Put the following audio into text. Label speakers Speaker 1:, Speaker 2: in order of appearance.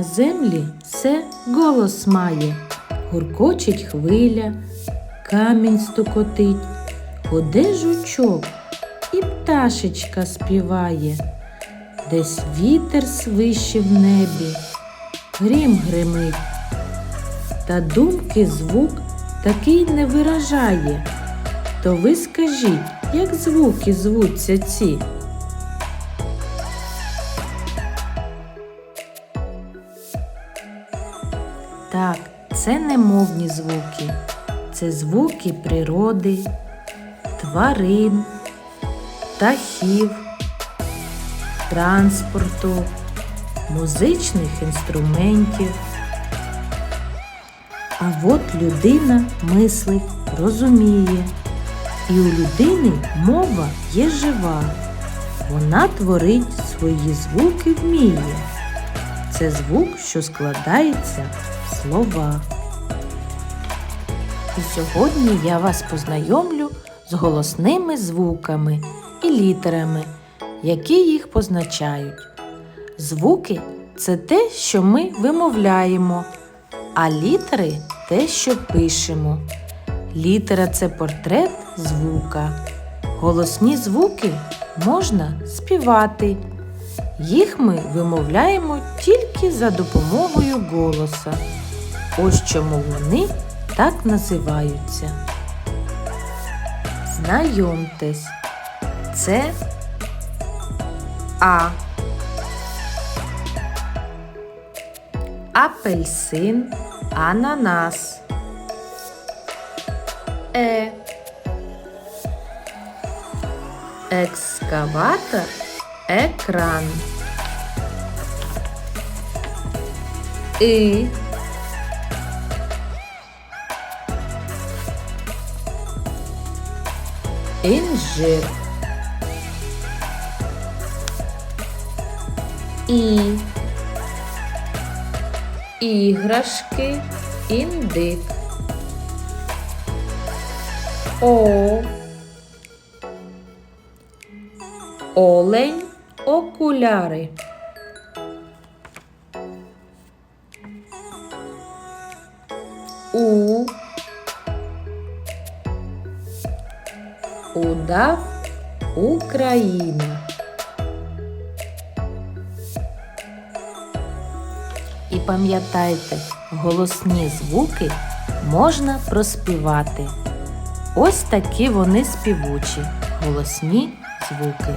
Speaker 1: На землі все голос має, гуркочить хвиля, камінь стукотить, гуде жучок і пташечка співає, десь вітер свище в небі, грім гримить, та думки звук такий не виражає. То ви скажіть, як звуки звуться ці? Так, це не мовні звуки, це звуки природи, тварин, птахів, транспорту, музичних інструментів. А от людина мислить, розуміє, і у людини мова є жива. Вона творить свої звуки вміє. Це звук, що складається слова. І сьогодні я вас познайомлю з голосними звуками і літерами, які їх позначають. Звуки це те, що ми вимовляємо, а літери те, що пишемо. Літера це портрет звука. Голосні звуки можна співати. Їх ми вимовляємо тільки за допомогою голоса. Ось чому вони так називаються. Знайомтесь, це А. Апельсин, ананас. Е. Екскаватор, екран. І. Інжир. І. Іграшки, індик. О. Олень, окуляри. У. Удав Україна. І пам'ятайте, голосні звуки можна проспівати. Ось такі вони співучі, голосні звуки.